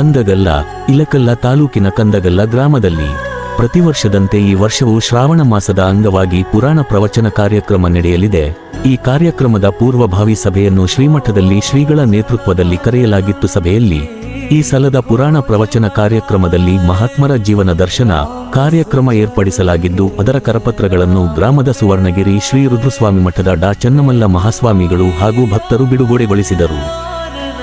ಕಂದಗಲ್ಲ, ಇಲಕಲ್ಲ ತಾಲೂಕಿನ ಕಂದಗಲ್ಲ ಗ್ರಾಮದಲ್ಲಿ. ಪ್ರತಿ ವರ್ಷದಂತೆ ಈ ವರ್ಷವೂ ಶ್ರಾವಣ ಮಾಸದ ಅಂಗವಾಗಿ ಪುರಾಣ ಪ್ರವಚನ ಕಾರ್ಯಕ್ರಮ ನಡೆಯಲಿದೆ. ಈ ಕಾರ್ಯಕ್ರಮದ ಪೂರ್ವಭಾವಿ ಸಭೆಯನ್ನು ಶ್ರೀಮಠದಲ್ಲಿ ಶ್ರೀಗಳ ನೇತೃತ್ವದಲ್ಲಿ ಕರೆಯಲಾಗಿತ್ತು ಸಭೆಯಲ್ಲಿ. ಈ ಸಲದ ಪುರಾಣ ಪ್ರವಚನ ಕಾರ್ಯಕ್ರಮದಲ್ಲಿ ಮಹಾತ್ಮರ ಜೀವನ ದರ್ಶನ ಕಾರ್ಯಕ್ರಮ ಏರ್ಪಡಿಸಲಾಗಿದ್ದು, ಅದರ ಕರಪತ್ರಗಳನ್ನು ಗ್ರಾಮದ ಸುವರ್ಣಗಿರಿ ಶ್ರೀ ರುದ್ರಸ್ವಾಮಿ ಮಠದ ಡಾ ಚನ್ನಮಲ್ಲ ಮಹಾಸ್ವಾಮಿಗಳು ಹಾಗೂ ಭಕ್ತರು ಬಿಡುಗಡೆಗೊಳಿಸಿದರು.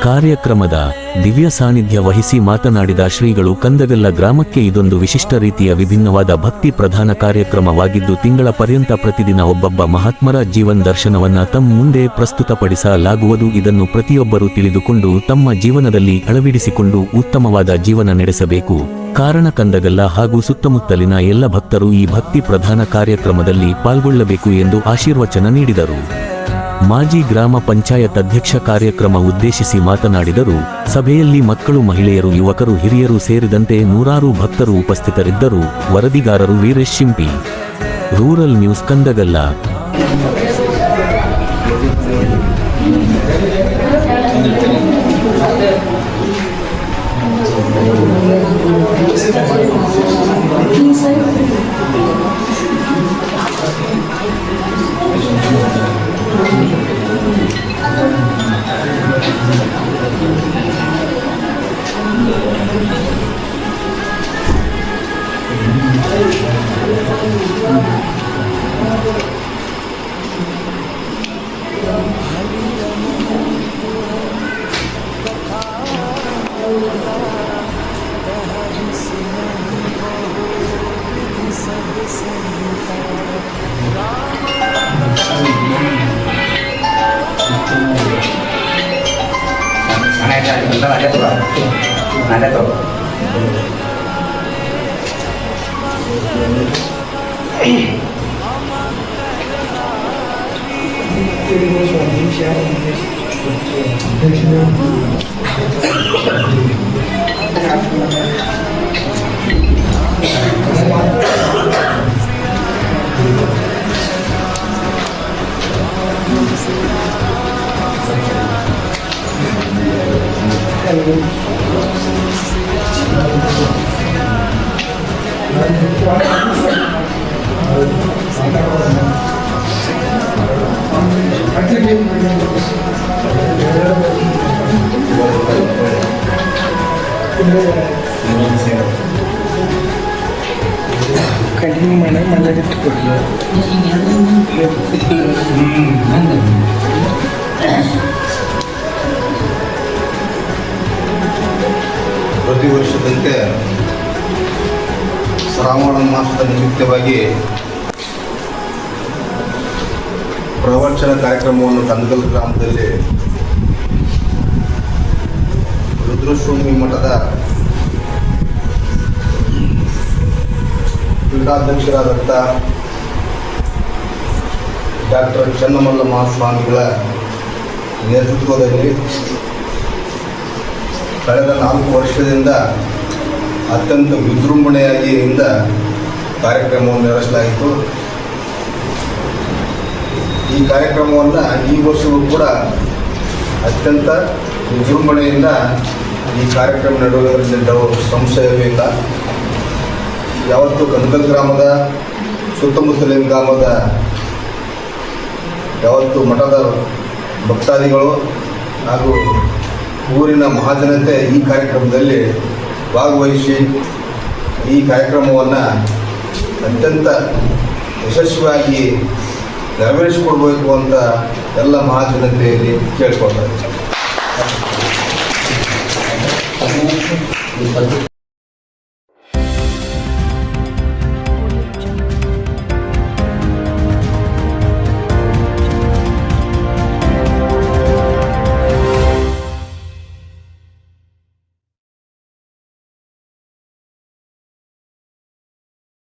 ಕಾರ್ಯಕ್ರಮದ ದಿವ್ಯ ಸಾನ್ನಿಧ್ಯ ವಹಿಸಿ ಮಾತನಾಡಿದ ಶ್ರೀಗಳು, ಕಂದಗಲ್ಲ ಗ್ರಾಮಕ್ಕೆ ಇದೊಂದು ವಿಶಿಷ್ಟ ರೀತಿಯ ವಿಭಿನ್ನವಾದ ಭಕ್ತಿ ಪ್ರಧಾನ ಕಾರ್ಯಕ್ರಮವಾಗಿದ್ದು, ತಿಂಗಳ ಪರ್ಯಂತ ಪ್ರತಿದಿನ ಒಬ್ಬೊಬ್ಬ ಮಹಾತ್ಮರ ಜೀವನ್ ದರ್ಶನವನ್ನ ತಮ್ಮ ಮುಂದೆ ಪ್ರಸ್ತುತಪಡಿಸಲಾಗುವುದು. ಇದನ್ನು ಪ್ರತಿಯೊಬ್ಬರೂ ತಿಳಿದುಕೊಂಡು ತಮ್ಮ ಜೀವನದಲ್ಲಿ ಅಳವಡಿಸಿಕೊಂಡು ಉತ್ತಮವಾದ ಜೀವನ ನಡೆಸಬೇಕು. ಕಾರಣ ಕಂದಗಲ್ಲ ಹಾಗೂ ಸುತ್ತಮುತ್ತಲಿನ ಎಲ್ಲ ಭಕ್ತರು ಈ ಭಕ್ತಿ ಪ್ರಧಾನ ಕಾರ್ಯಕ್ರಮದಲ್ಲಿ ಪಾಲ್ಗೊಳ್ಳಬೇಕು ಎಂದು ಆಶೀರ್ವಚನ ನೀಡಿದರು. ಮಾಜಿ ಗ್ರಾಮ ಪಂಚಾಯತ್ ಅಧ್ಯಕ್ಷ ಕಾರ್ಯಕ್ರಮ ಉದ್ದೇಶಿಸಿ ಮಾತನಾಡಿದರು. ಸಭೆಯಲ್ಲಿ ಮಕ್ಕಳು, ಮಹಿಳೆಯರು, ಯುವಕರು, ಹಿರಿಯರು ಸೇರಿದಂತೆ ನೂರಾರು ಭಕ್ತರು ಉಪಸ್ಥಿತರಿದ್ದರು. ವರದಿಗಾರರು Veeresh Shimpi. Rural news Kandagal. naik lagi bentar ada tuh ada tuh Thank you. Kadang, mana yang Thank you. ಪ್ರತಿ ವರ್ಷದಂತೆ ಶ್ರಾವಣ ಮಾಸದ ನಿಮಿತ್ತವಾಗಿ ಪ್ರವಚನ ಕಾರ್ಯಕ್ರಮವನ್ನು ಕಂದಗಲ್ ಗ್ರಾಮದಲ್ಲಿ ರುದ್ರಸ್ವಾಮಿ ಮಠದ ಪೀಠಾಧ್ಯಕ್ಷರಾದಂಥ ಡಾಕ್ಟರ್ ಚನ್ನಮಲ್ಲ ಮಹಾಸ್ವಾಮಿಗಳ ನೇತೃತ್ವದಲ್ಲಿ ಕಳೆದ ನಾಲ್ಕು ವರ್ಷದಿಂದ ಅತ್ಯಂತ ವಿಜೃಂಭಣೆಯಾಗಿ ಇಂದ ಕಾರ್ಯಕ್ರಮವನ್ನು ನಡೆಸಲಾಯಿತು. ಈ ಕಾರ್ಯಕ್ರಮವನ್ನು ಈ ವರ್ಷವೂ ಕೂಡ ಅತ್ಯಂತ ವಿಜೃಂಭಣೆಯಿಂದ ಈ ಕಾರ್ಯಕ್ರಮ ನಡೆಯುವುದರಿಂದ ಸಂಶಯವೇ ಇಲ್ಲ. ಯಾವತ್ತು ಕನಕಲ್ ಗ್ರಾಮದ, ಸುತ್ತಮುತ್ತಲಿನ ಗ್ರಾಮದ ಯಾವತ್ತು ಮಠದ ಭಕ್ತಾದಿಗಳು ಹಾಗೂ ಊರಿನ ಮಹಾಜನತೆ ಈ ಕಾರ್ಯಕ್ರಮದಲ್ಲಿ ಭಾಗವಹಿಸಿ ಈ ಕಾರ್ಯಕ್ರಮವನ್ನು ಅತ್ಯಂತ ಯಶಸ್ವಿಯಾಗಿ ನೆರವೇರಿಸಿಕೊಡ್ಬೇಕು ಅಂತ ಎಲ್ಲ ಮಹಾಜನತೆಯಲ್ಲಿ ಕೇಳ್ಕೊಳ್ತಾರೆ.